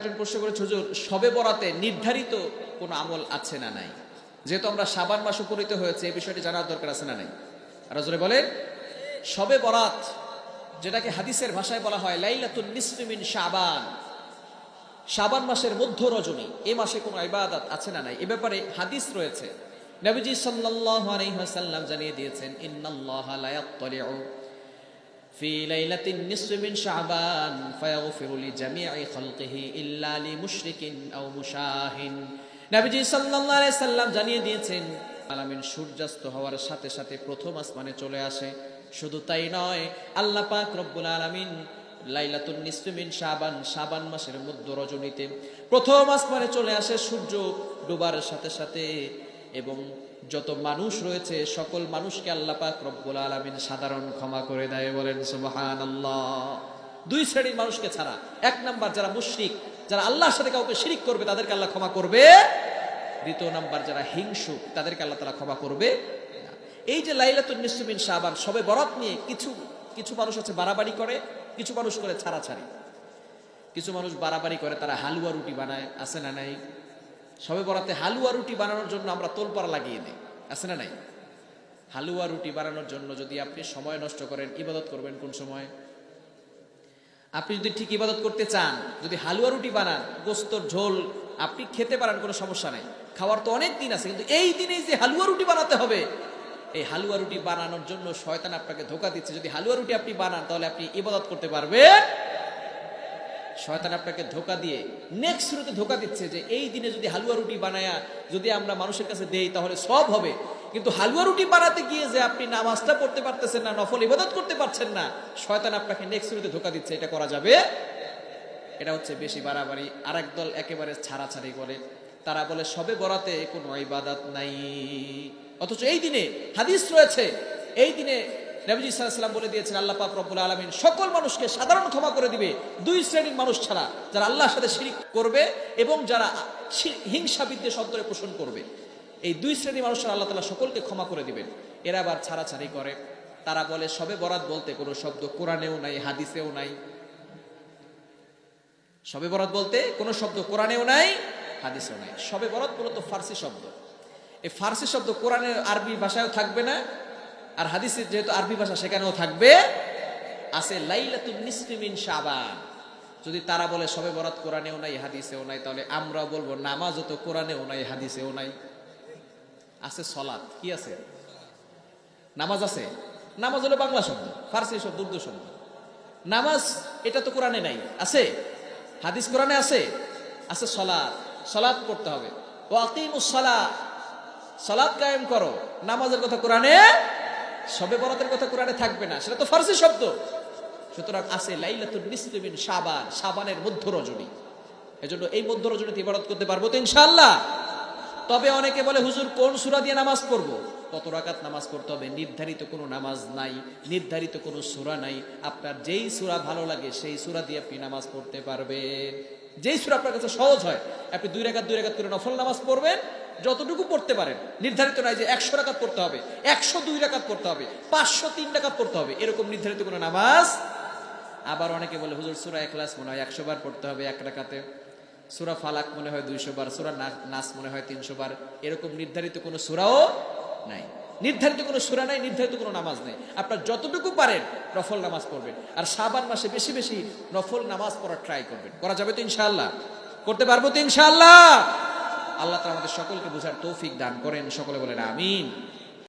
একজন প্রশ্ন করেছে, হুজুর, সবে বরাতে নির্ধারিত কোনো আমল আছে না নাই? যেহেতু আমরা সাবান মাস হয়েছে, এই বিষয়টি জানার দরকার আছে না নাই? বলেন, সবে বরাত, যেটাকে হাদিসের ভাষায় বলা হয় লাইলাতুন নিসফিমিন শাবান শাবান মাসের মধ্য রজনী এই মাসে কোনো ইবাদত আছে না নাই? এ ব্যাপারে হাদিস রয়েছে। নবীজি সাল্লাল্লাহু আলাইহি ওয়াসাল্লাম জানিয়ে দিয়েছেন, ইন্নাল্লাহা লা ইয়াত্তালিউ في ليلة النصف من شعبان فيغفر لجميع خلقه إلا لمشرك أو مشاهن নবীজি সাল্লাল্লাহু আলাইহি সাল্লাম জানিয়ে দিয়েছেন আলামিন সূর্যাস্ত হওয়ার সাথে সাথে প্রথম আসমানে চলে আসে শুধু তাই নয় আল্লাহ পাক রব্বুল আলামিন লাইলাতুন নিসফি মিন শাবান শাবান মাসের মধ্য রজনীতে প্রথম আসমানে চলে আসে সূর্য ডুবার সাথে সাথে এবং যত মানুষ রয়েছে, সকল মানুষকে আল্লাহ পাক রব্বুল আলামিন সাধারণ ক্ষমা করে দেয় বলেন, সুবহানাল্লাহ। দুই শ্রেণির মানুষকে ছাড়া, এক নাম্বার যারা মুশরিক, যারা আল্লাহর সাথে কাউকে শিরিক করবে, তাদেরকে আল্লাহ ক্ষমা করবে দ্বিতীয় নাম্বার যারা হিংসুক, তাদেরকে আল্লাহ তাআলা ক্ষমা করবে এই যে লাইলাতুন নিসফিন শাবান, সবে বরাত নিয়ে কিছু কিছু মানুষ আছে বাড়াবাড়ি করে, কিছু মানুষ করে ছাড়া ছাড়াছাড়ি। কিছু মানুষ বাড়াবাড়ি করে, তারা হালুয়া রুটি বানায়, আছে না নাই? সবে বরাতে হালুয়া রুটি বানানোর জন্য আমরা তোলপাড়া লাগিয়ে দিই। আছে না নাই? হালুয়া রুটি বানানোর জন্য যদি আপনি সময় নষ্ট করেন, ইবাদত করবেন কোন সময়? আপনি যদি ঠিক ইবাদত করতে চান, যদি হালুয়া রুটি বানান, গোস্তর ঝোল, আপনি খেতে পারেন, কোনো সমস্যা নাই। খাওয়ার তো অনেক দিন আছে, কিন্তু এই দিনেই যে হালুয়া রুটি বানাতে হবে, এই হালুয়া রুটি বানানোর জন্য শয়তান আপনাকে ধোকা দিচ্ছে। যদি হালুয়া রুটি আপনি বানান, তাহলে আপনি ইবাদত করতে পারবেন শয়তান আপনাকে ধোকা দিয়ে নেক্সট শুরুতে ধোকা দিচ্ছে যে এই দিনে যদি হালুয়া রুটি বানায়া যদি আমরা মানুষের কাছে দেই, তাহলে সব হবে। কিন্তু হালুয়া রুটি বানাতে গিয়ে যে আপনি নামাজটা পড়তে পারতেছেন না, নফল ইবাদত করতে পারছেন না, শয়তান আপনাকে নেক্সট শুরুতে ধোকা দিচ্ছে। এটা করা যাবে? এটা হচ্ছে বেশি বাড়াবাড়ি। আর দল একেবারে ছাড়াছাড়ি করে। তারা বলে, সবে বরাতে কোনো ইবাদত নাই। অথচ এই দিনে হাদিস রয়েছে, এই দিনে নবীজি বলে দিয়েছেন, আল্লাহ পাক রব্বুল আলমিন সকল মানুষকে সাধারণ ক্ষমা করে দিবে দুই শ্রেণির মানুষ ছাড়া, যারা আল্লাহর সাথে শিরিক করবে এবং যারা হিংসা বিদ্বেষ অন্তরে পোষণ করবে। এই দুই শ্রেণির মানুষ ছাড়া আল্লাহ তালা সকলকে ক্ষমা করে দিবেন। এরা আবার ছাড়াছাড়ি করে। তারা বলে, সবে বরাত বলতে কোনো শব্দ কোরআনেও নাই, হাদিসেও নাই। সবে বরাত বলতে কোনো শব্দ কোরআনেও নাই, হাদিসেও নাই। সবে বরাত মূলত ফার্সি শব্দ। এই ফার্সি শব্দ কোরআনের আরবি ভাষায়ও থাকবে না। আর হাদিসের যেহেতু আরবি ভাষা, সেখানেও থাকবে, আছে শাবান। যদি তারা বলে, সবে বরাত কোরআনেও নাই, হাদিসেও নাই, তাহলে আমরাও বলব, নামাজও তো কোরআনেও নাই, হাদিসেও নাই। আছে সলাৎ, কি আছে? নামাজ আছে। নামাজ হলো বাংলা শব্দ, ফার্সি শব্দ, উর্দু শব্দ। নামাজ, এটা তো কোরআনে নাই, আছে? হাদিস কোরআনে আছে? আছে সলাৎ সলাৎ পড়তে হবে। ও আকিমুস সালাত সলাৎ কায়েম করো, নামাজের কথা কোরআনে সবে বরাতের কথা কোরআনে থাকবে না, সেটা তো ফার্সি শব্দ। সুতরাং আছে লাইলাতুল নিসফিমিন সাবান সাবানের মধ্য রজনী এজন্য এই মধ্য রজনীতে ইবাদত করতে পারব তো ইনশাআল্লাহ। তবে অনেকে বলে, হুজুর, কোন সূরা দিয়ে নামাজ পড়ব? কত রাকাত নামাজ পড়তে হবে? নির্ধারিত কোনো নামাজ নাই, নির্ধারিত কোনো সূরা নাই। আপনার যেই সূরা ভালো লাগে, সেই সূরা দিয়ে আপনি নামাজ পড়তে পারবেন। যেই সূরা আপনার কাছে সহজ হয়, আপনি দুই রাকাত দুই রাকাত করে নফল নামাজ পড়বেন, যতটুকু পড়তে পারেন। নির্ধারিত নাই যে একশো রাকাত পড়তে হবে, একশো দুই রাকাত পড়তে হবে, পাঁচশো তিন রাকাত পড়তে হবে, এরকম নির্ধারিত কোনো নামাজ। আবার অনেকে বলে, হুজুর, সুরা এক ক্লাস মনে হয় একশো বার পড়তে হবে এক রাকাতে। সুরা ফালাক মনে হয় দুইশো বার, সুরা নাস মনে হয় তিনশো বার। এরকম নির্ধারিত কোনো সুরাও নাই। নির্ধারিত কোনো সুরা নাই, নির্ধারিত কোনো নামাজ নেই। আপনার যতটুকু পারেন নফল নামাজ পড়বেন। আর সাবান মাসে বেশি বেশি নফল নামাজ পড়ার ট্রাই করবেন। করা যাবে তো ইনশাআল্লাহ? করতে পারব তো ইনশাআল্লাহ? আল্লাহ তাআলা আমাদের সকলকে বোঝার তৌফিক দান করেন। সকলে বলেন, আমিন।